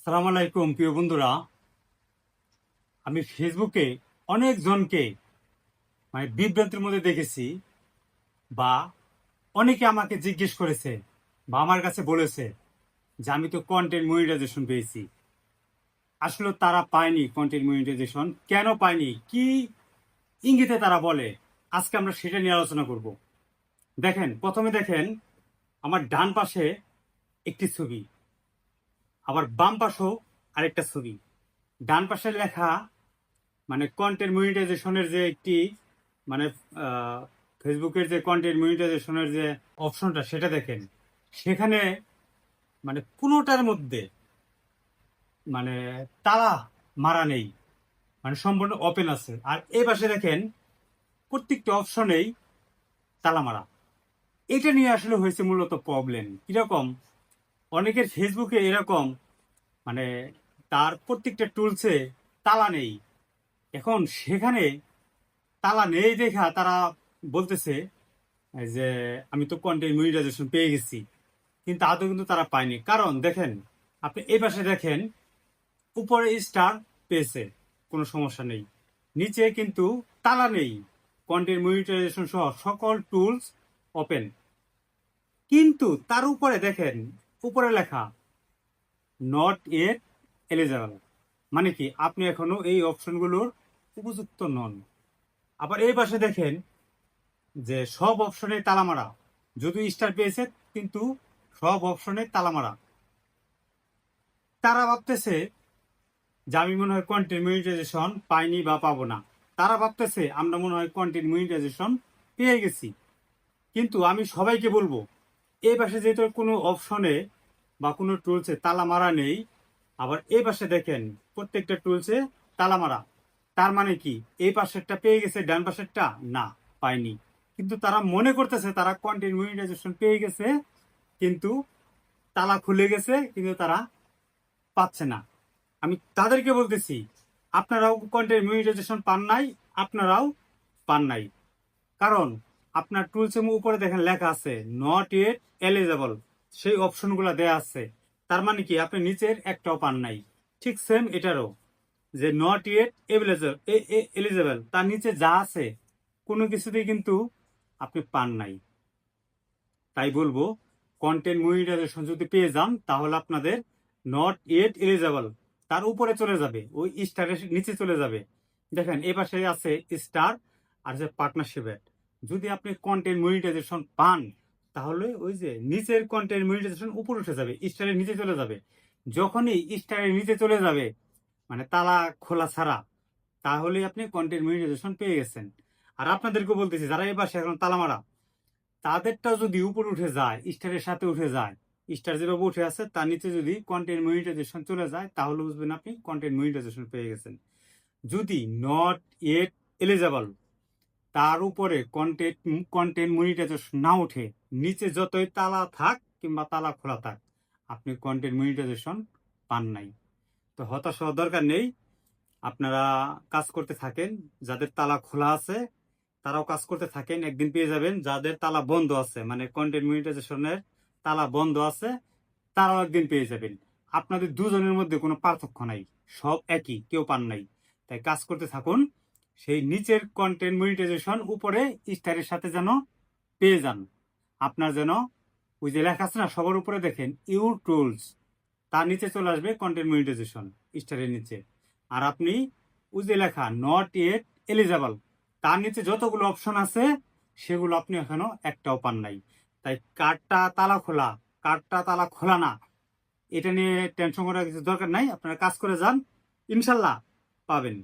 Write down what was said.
আসসালামু আলাইকুম, প্রিয় বন্ধুরা। আমি ফেসবুকে অনেকজনকে মানে বিভ্রান্তির মধ্যে দেখেছি বা অনেকে আমাকে জিজ্ঞেস করেছে বা আমার কাছে বলেছে যে আমি তো কন্টেন্ট মনিটাইজেশন পেয়েছি। আসলে তারা পায়নি কন্টেন্ট মনিটাইজেশন কেন পায়নি? কি ইঙ্গিতে তারা বলে? আজকে আমরা সেটা নিয়ে আলোচনা করব। দেখেন, প্রথমে দেখেন, আমার ডান পাশে একটি ছবি। আবার বাম পাশেও আরেকটা ছবি। ডান পাশে লেখা মানে কন্টেন্ট মনিটাইজেশনের যে একটি মানে ফেসবুকের যে কন্টেন্ট মনিটাইজেশনের যে অপশনটা সেটা দেখেন। সেখানে মানে কোনোটার মধ্যে মানে তালা মারা নেই। মানে সম্পূর্ণ ওপেন আছে। আর এ পাশে দেখেন, প্রত্যেকটা অপশনেই তালা মারা। এটা নিয়ে আসলে হয়েছে মূলত প্রবলেম কীরকম? অনেকের ফেসবুকে এরকম মানে তার প্রত্যেকটা টুলসে তালা নেই। এখন সেখানে তালা নেই দেখা তারা বলতেছে যে, আমি তো কন্টেন্ট মনিটাইজেশন পেয়ে গেছি। কিন্তু আদৌ কিন্তু তারা পায়নি। কারণ দেখেন, আপনি এই পাশে দেখেন, উপরে স্টার পেয়েছে, কোনো সমস্যা নেই। নিচে কিন্তু তালা নেই কন্টেন্ট মনিটাইজেশন সহ সকল টুলস ওপেন কিন্তু তার উপরে দেখেন উপরে লেখা নট এট এলিজেবল মানে কি, আপনি এখনও এই অপশনগুলোর উপযুক্ত নন। আবার এই পাশে দেখেন যে সব অপশনে তালা মারা যদি স্টার পেয়েছে, কিন্তু সব অপশনে তালা মারা তারা ভাবতেছে যে আমি মনে হয় কন্টেন্ট মনিটাইজেশন পাইনি বা পাবো না। তারা ভাবতেছে, আমরা মনে হয় কন্টেন্ট মনিটাইজেশন পেয়ে গেছি। কিন্তু আমি সবাইকে বলব এই পাশে যেহেতু কোনো অপশনে বা কোনো টুলসে তালা মারা নেই, আবার এই পাশে দেখেন প্রত্যেকটা টুলসে তালা মারা তার মানে কি? এই পাশেরটা পেয়ে গেছে, ডান পাশেরটা না, পায়নি। কিন্তু তারা মনে করতেছে তারা কন্টেন্ট মনিটাইজেশন পেয়ে গেছে, কিন্তু তালা খুলে গেছে, কিন্তু তারা পাচ্ছে না। আমি তাদেরকে বলতেছি, আপনারাও কন্টেন্ট মনিটাইজেশন পান নাই, আপনারাও পান নাই। কারণ আপনার টুলস এর উপরে দেখেন লেখা আছে নট ইয়েট এলিজেবল সেই অপশনগুলো দেয়া আছে। তার মানে কি? আপনি নিচের একটাও পান নাই। ঠিক সেম এটারও। যে নট ইয়েট এলিজেবল তার নিচে যা আছে, কোনো কিছুতেই কিন্তু আপনি পান নাই। তাই বলব কন্টেন্ট মনিটাইজেশন যদি পেয়ে যান, তাহলে আপনাদের নট ইয়েট এলিজেবল তার উপরে চলে যাবে। ওই স্টারের নিচে চলে যাবে। দেখেন, এ পাশে আছে স্টার আর আছে পার্টনারশিপের যদি আপনি কন্টেন্ট মনিটাইজেশন পান, তাহলে ওই যে নিচের কন্টেন্ট মনিটাইজেশন উপরে উঠে যাবে, স্টারের নিচে চলে যাবে। যখনই স্টারের নিচে চলে যাবে মানে তালা খোলা ছাড়া তাহলে আপনি কন্টেন্ট মনিটাইজেশন পেয়ে গেছেন। আর আপনাদেরকে বলতেছি, যারা পাশে এখন তালা মারা, তাদেরটা যদি উপরে উঠে যায়, স্টারের সাথে উঠে যায়, স্টার যেভাবে উঠে আছে, তার নিচে যদি কন্টেন্ট মনিটাইজেশন চলে যায়, তাহলে বুঝবেন আপনি কন্টেন্ট মনিটাইজেশন পেয়ে গেছেন। যদি নট এট এলিজেবল তার উপরে কন্টেন্ট কন্টেন্ট মনিটাইজেশন না উঠে নিচে যতই তালা থাক কিংবা তালা খোলা থাক, আপনি কন্টেন্ট মনিটাইজেশন পান নাই। তো হতাশ হওয়ার দরকার নেই। আপনারা কাজ করতে থাকেন, যাদের তালা খোলা আছে, তারাও কাজ করতে থাকেন, একদিন পেয়ে যাবেন। যাদের তালা বন্ধ আছে মানে কন্টেন্ট মনিটাইজেশনের তালা বন্ধ আছে, তারাও একদিন পেয়ে যাবেন। আপনাদের দুজনের মধ্যে কোনো পার্থক্য নাই, সব একই, কেউ পান নাই। তাই কাজ করতে থাকুন সেই নিচের কন্টেন্ট মনিটাইজেশন উপরে স্টারের সাথে যেন পেয়ে যান। আপনার যেন ওই যে লেখা আছে না, সবার উপরে দেখেন ইউর টুলস তার নিচে চলে আসবে কন্টেন্ট মনিটাইজেশন স্টারের নিচে। আর আপনি ওই যে লেখা নট ইয়েট এলিজেবল তার নিচে যতগুলো অপশন আছে, সেগুলো আপনি এখনও একটাও পান নাই। তাই কার্ডটা তালা খোলা কার্ডটা তালা খোলা না, এটা নিয়ে টেনশন করার কিছু দরকার নাই, আপনারা কাজ করে যান, ইনশাল্লাহ পাবেন।